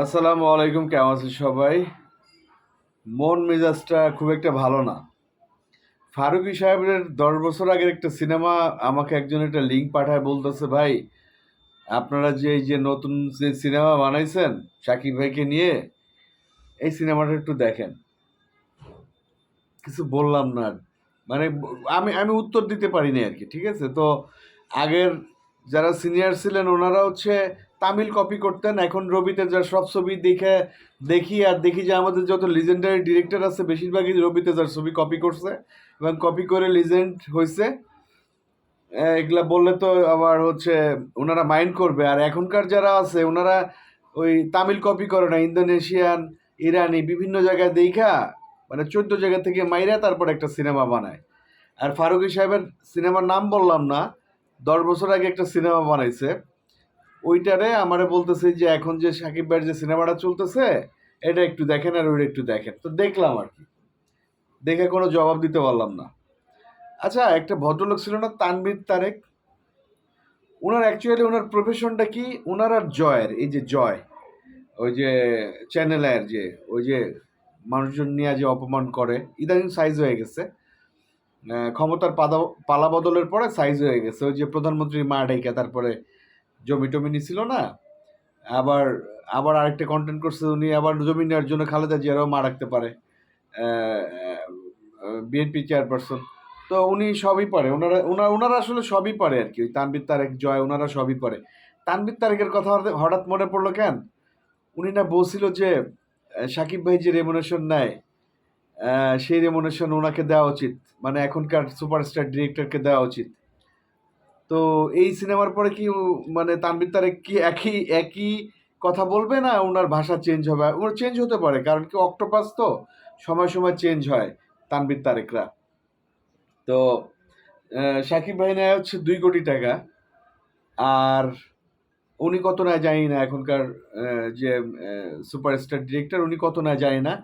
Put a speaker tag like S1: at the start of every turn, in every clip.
S1: আসসালামু আলাইকুম, কেমন আছেন সবাই? মন মেজাজটা খুব একটা ভালো না। ফারুকি সাহেবের দশ বছর আগের একটা সিনেমা আমাকে একজন একটা লিঙ্ক পাঠায়, বলতেছে, ভাই, আপনারা যে এই যে নতুন যে সিনেমা বানাইছেন শাকিব ভাইকে নিয়ে, এই সিনেমাটা একটু দেখেন। কিছু বললাম না। মানে আমি আমি উত্তর দিতে পারিনি আর কি, ঠিক আছে? তো আগের যারা সিনিয়র ছিলেন, ওনারা হচ্ছে তামিল কপি করতেন। এখন রবিতে যা সব ছবি দেখে, দেখি আর দেখি যে আমাদের যত লিজেন্ডারি ডিরেক্টর আছে, বেশিরভাগই রবিতে যার ছবি কপি করছে। এবং কপি করে লিজেন্ড হয়েছে এগুলা বললে তো আবার হচ্ছে ওনারা মাইন্ড করবে। আর এখনকার যারা আছে, ওনারা ওই তামিল কপি করে না, ইন্দোনেশিয়ান, ইরানি বিভিন্ন জায়গায় দেখা মানে চোদ্দ জায়গা থেকে মাইরা তারপর একটা সিনেমা বানায়। আর ফারুকি সাহেবের সিনেমার নাম বললাম না, দশ বছর আগে একটা সিনেমা বানাইছে। ওইটারে আমারে বলতেছে যে, এখন যে সাকিব ভাইয়ের যে সিনেমাটা চলতেছে, এটা একটু দেখেন আর ওইটা একটু দেখেন। তো দেখলাম আর কি। দেখে কোনো জবাব দিতে পারলাম না। আচ্ছা একটা ভদ্রলোক ছিল না, তানভীর তারেক? ওনার অ্যাকচুয়ালি ওনার প্রফেশনটা কি? ওনার আর জয়ের, এই যে জয়, ওই যে চ্যানেল চ্যানেলের যে, ওই যে মানুষজন নিয়ে যে অপমান করে, ইদানিং সাইজ হয়ে গেছে। ক্ষমতার পালা বদলের পরে সাইজ হয়ে গেছে। ওই যে প্রধানমন্ত্রী মা ডেকে, তারপরে জমি টমি নিছিল না, আবার আবার আরেকটা কন্টেন্ট করছে উনি, আবার জমি নেওয়ার জন্য খালেদা জিয়ারও মা রাখতে পারে বিএনপি চেয়ারপারসন তো উনি সবই পারে, ওনারা ওনারা ওনারা আসলে সবই পারে আর কি, ওই তানবির তারেক, জয়, ওনারা সবই পারে। তানবির তারেকের কথা হঠাৎ- মনে পড়ল কেন? উনি না বলছিল যে সাকিব ভাই যে রেমুনেশন নেয় সেই রেমুনেশন ওনাকে দেওয়া উচিত মানে এখনকার সুপারস্টার ডিরেক্টরকে দেওয়া উচিত। তো এই সিনেমার পরে কি মানে তানবির তারেক কি একই একই কথা বলবে না ওনার ভাষা চেঞ্জ হবে? ওনার চেঞ্জ হতে পারে, কারণ কি অক্টোপাস তো? সময় সময় চেঞ্জ হয় তানবির তারেকরা। তো সাকিব ভাই নেয় হচ্ছে দুই কোটি টাকা। আর উনি কত না জানি না, এখনকার যে সুপারস্টার ডিরেক্টর উনি কত নেয় জানি না।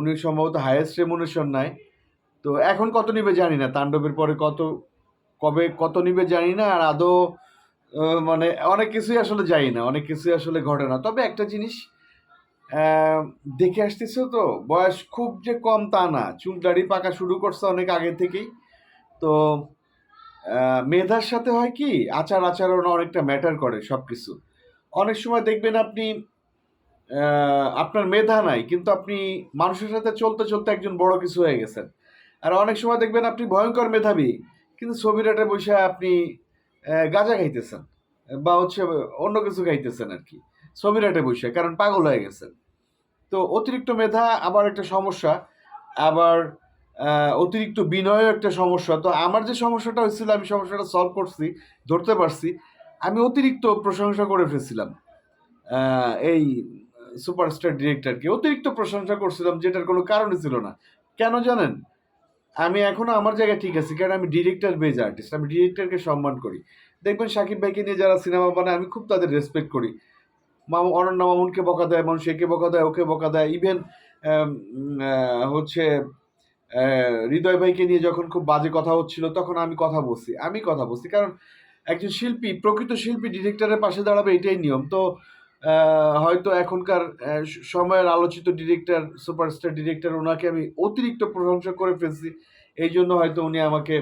S1: উনি সম্ভবত হায়েস্ট রেমুনেশন নেয়। তো এখন কত নিবে জানি না, তাণ্ডবের পরে কত কবে কত নিবে জানি না, আর আদৌ মানে অনেক কিছুই আসলে জানি না, অনেক কিছুই আসলে ঘটে না। তবে একটা জিনিস দেখে আসতেছে তো, বয়স খুব যে কম তা না। চুল দাড়ি পাকা শুরু করছে অনেক আগে থেকেই। তো মেধার সাথে হয় কি, আচার আচরণ অনেকটা ম্যাটার করে সব কিছু অনেক সময় দেখবেন আপনি আপনার মেধা নাই, কিন্তু আপনি মানুষের সাথে চলতে চলতে একজন বড় কিছু হয়ে গেছেন। আর অনেক সময় দেখবেন আপনি ভয়ঙ্কর মেধাবী। কিন্তু ছবিটাতে বসে আপনি গাঁজা খাইতেছেন, বা হচ্ছে অন্য কিছু খাইতেছেন আর কি ছবিরাটে বসে, কারণ পাগল হয়ে গেছেন। তো অতিরিক্ত মেধা আবার একটা সমস্যা, আবার অতিরিক্ত বিনয়ও একটা সমস্যা। তো আমার যে সমস্যাটা হয়েছিল, আমি সমস্যাটা সলভ করছি, ধরতে পারছি, আমি অতিরিক্ত প্রশংসা করে ফেলছিলাম এই সুপারস্টার ডিরেক্টরকে। অতিরিক্ত প্রশংসা করছিলাম, যেটার কোনো কারণই ছিল না। কেন জানেন? আমি এখনও আমার জায়গায় ঠিক আছি, কারণ আমি ডিরেক্টর বেজ আর্টিস্ট আমি ডিরেক্টরকে সম্মান করি। দেখবেন সাকিব ভাইকে নিয়ে যারা সিনেমা বানায়, আমি খুব তাদের রেসপেক্ট করি। মামু, অনন্য মামুনকে বকা দেয় মানুষ একে বকা দেয়, ওকে বকা দেয়। ইভেন হচ্ছে হৃদয় ভাইকে নিয়ে যখন খুব বাজে কথা হচ্ছিল, তখন আমি কথা বলছি। আমি কথা বলছি, কারণ একজন শিল্পী, প্রকৃত শিল্পী ডিরেক্টরের পাশে দাঁড়াবে, এটাই নিয়ম। তো হয়তো এখনকার সময়ের আলোচিত ডিরেক্টর সুপারস্টার ডিরেক্টর ওনাকে আমি অতিরিক্ত প্রশংসা করে ফেলছি। এই জন্য হয়তো উনি আমাকে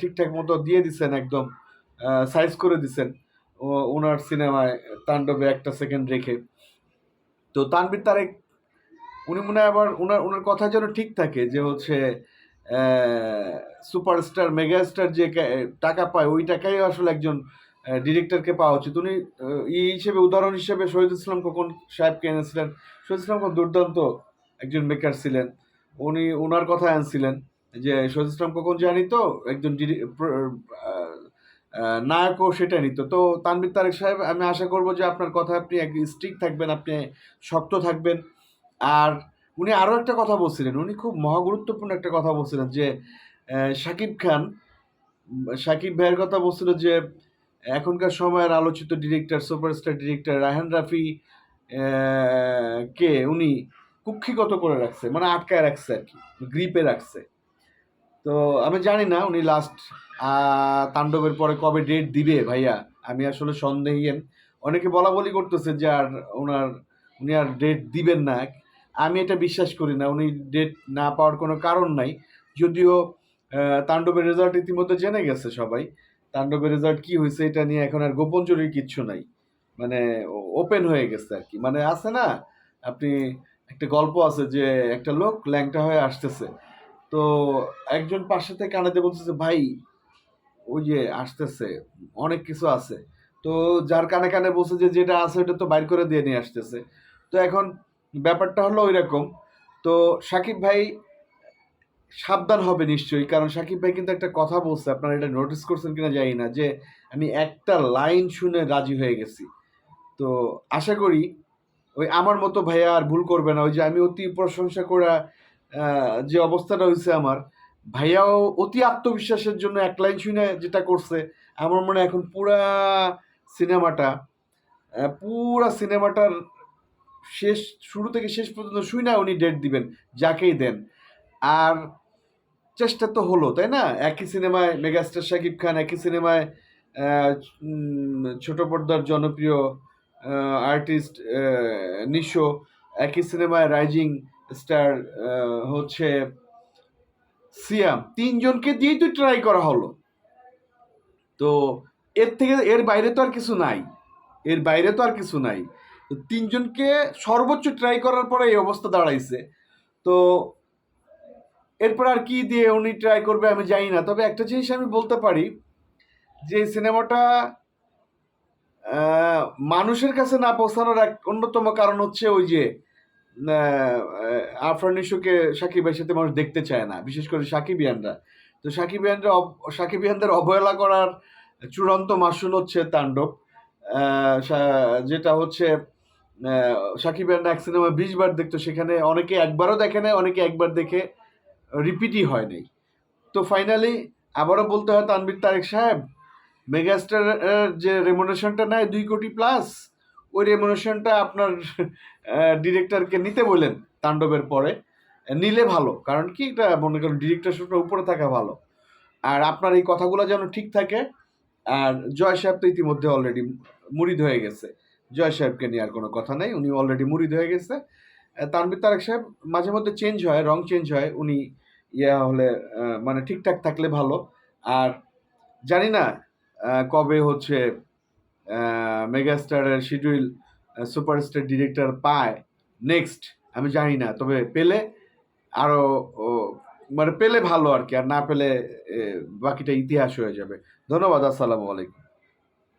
S1: ঠিকঠাক মতো দিয়ে দিছেন একদম সাইজ করে দিছেন। ওনার সিনেমায় তাণ্ডবে একটা সেকেন্ড রেখে। তো তানবির তারেক, উনি মনে হয় আবার ওনার ওনার কথা যেন ঠিক থাকে যে হচ্ছে সুপারস্টার মেগাস্টার যে টাকা পায়, ওই টাকাই আসলে একজন ডিরেক্টরকে পাওয়া উচিত। উনি ই হিসেবে উদাহরণ হিসেবে শহীদ ইসলাম খোকন সাহেবকে এনেছিলেন। শহীদ ইসলাম খোকন দুর্দান্ত একজন মেকার ছিলেন। উনি ওনার কথা আনছিলেন যে শহীদ ইসলাম খোকন জানি তো একজন নায়কও সেটা নিত তো তানবির তারেক সাহেব, আমি আশা করব যে আপনার কথা আপনি স্ট্রিক্ট থাকবেন, আপনি শক্ত থাকবেন। আর উনি আরও একটা কথা বলছিলেন, উনি খুব মহাগুরুত্বপূর্ণ একটা কথা বলছিলেন যে শাকিব খান শাকিব ভাইয়ের কথা বলছিল যে এখনকার সময়ের আলোচিত director superstar director Raihan Rafi কে উনি কুক্ষিগত করে রাখছে মানে আটকায় রাখছে আর কি গ্রিপে রাখছে। তো আমি জানি না উনি লাস্ট তাণ্ডবের পরে কবে ডেট দিবে ভাইয়া, আমি আসলে সন্দেহীন অনেকে বলা বলি করতেছে যে আর ওনার, উনি আর ডেট দিবেন না। আমি এটা বিশ্বাস করি না, উনি ডেট না পাওয়ার কোনো কারণ নাই। যদিও তাণ্ডবের রেজাল্ট ইতিমধ্যে জেনে গেছে সবাই। তাণ্ডবের রেজাল্ট কি হয়েছে এটা নিয়ে এখন আর গোপন চুরির কিচ্ছু নাই। মানে ওপেন হয়ে গেছে আর কি। মানে আছে না, আপনি একটা গল্প আছে যে একটা লোক ল্যাংটা হয়ে আসতেছে। তো একজন পাশে থেকে কানাতে বলতেছে, ভাই, ওই যে আসতেছে, অনেক কিছু আছে। তো যার কানে কানে বলছে যে যেটা আছে ওটা তো বাইর করে দিয়ে নিয়ে আসতেছে। তো এখন ব্যাপারটা হলো ওই রকম তো সাকিব ভাই সাবধান হবে নিশ্চয়ই, কারণ সাকিব ভাই কিন্তু একটা কথা বলছে, আপনারা এটা নোটিস করছেন কিনা জানি না, যে আমি একটা লাইন শুনে রাজি হয়ে গেছি। তো আশা করি ওই আমার মতো ভাইয়া আর ভুল করবে না, ওই যে আমি অতি প্রশংসা করা যে অবস্থাটা হয়েছে আমার, ভাইয়াও অতি আত্মবিশ্বাসের জন্য এক লাইন শুনে যেটা করছে, আমার মনে এখন পুরা সিনেমাটা পুরা সিনেমাটার শেষ, শুরু থেকে শেষ পর্যন্ত শুই না উনি ডেট দিবেন, যাকেই দেন। আর চেষ্টা তো হলো, তাই না? একই সিনেমায় মেগাস্টার শাকিব খান, একই সিনেমায় ছোট পর্দার জনপ্রিয় আর্টিস্ট নিশো, একই সিনেমায় রাইজিং স্টার হচ্ছে সিয়াম। তিনজনকে দিয়েই তো ট্রাই করা হলো। তো এর থেকে, এর বাইরে তো আর কিছু নাই। এর বাইরে তো আর কিছু নাই। তিনজনকে সর্বোচ্চ ট্রাই করার পরে এই অবস্থা দাঁড়াইছে। তো এরপর আর কি দিয়ে উনি ট্রাই করবে আমি জানি না। তবে একটা জিনিস আমি বলতে পারি যে সিনেমাটা মানুষের কাছে না পৌঁছানোর এক অন্যতম কারণ হচ্ছে ওই যে আফরান নিশোকে সাকিব ভাইয়ের সাথে মানুষ দেখতে চায় না বিশেষ করে সাকিবিয়ানরা তো সাকিবিয়ানরা অব- সাকিবিয়ানদের অবহেলা করার চূড়ান্ত মাসুল হচ্ছে তাণ্ডব যেটা হচ্ছে আহ, সাকিবিয়ানরা এক সিনেমা বিশ বার দেখতো সেখানে অনেকে একবারও দেখে নেয় অনেকে একবার দেখে রিপিটই হয় নাই। তো ফাইনালি আবারও বলতে হয় তানবির তারেক সাহেব মেগাস্টার যে রেমুনেশনটা নেয় দুই কোটি প্লাস ওই রেমুনেশনটা আপনার ডিরেক্টরকে নিতে বললেন তাণ্ডবের পরে। নিলে ভালো কারণ কি এটা মনে করেন ডিরেক্টর শুটটা উপরে থাকা ভালো। আর আপনার এই কথাগুলো যেন ঠিক থাকে আর জয় সাহেব তো ইতিমধ্যে অলরেডি মুড়িদ হয়ে গেছে। জয় সাহেবকে নিয়ে আর কোনো কথা নেই উনি অলরেডি মুড়িদ হয়ে গেছে। আহ, তানভীর তারেক সাহেব মাঝে মধ্যে চেঞ্জ হয় রং চেঞ্জ হয় উনি ইয়া হলে মানে ঠিকঠাক থাকলে ভালো। আর জানি না কবে হচ্ছে মেগাস্টারের শিডিউল সুপারস্টার ডিরেক্টর পায়, নেক্সট আমি জানি না। তবে পেলে আরও মানে পেলে ভালো আর কি, আর না পেলে বাকিটা ইতিহাস হয়ে যাবে। ধন্যবাদ, আসসালামু আলাইকুম।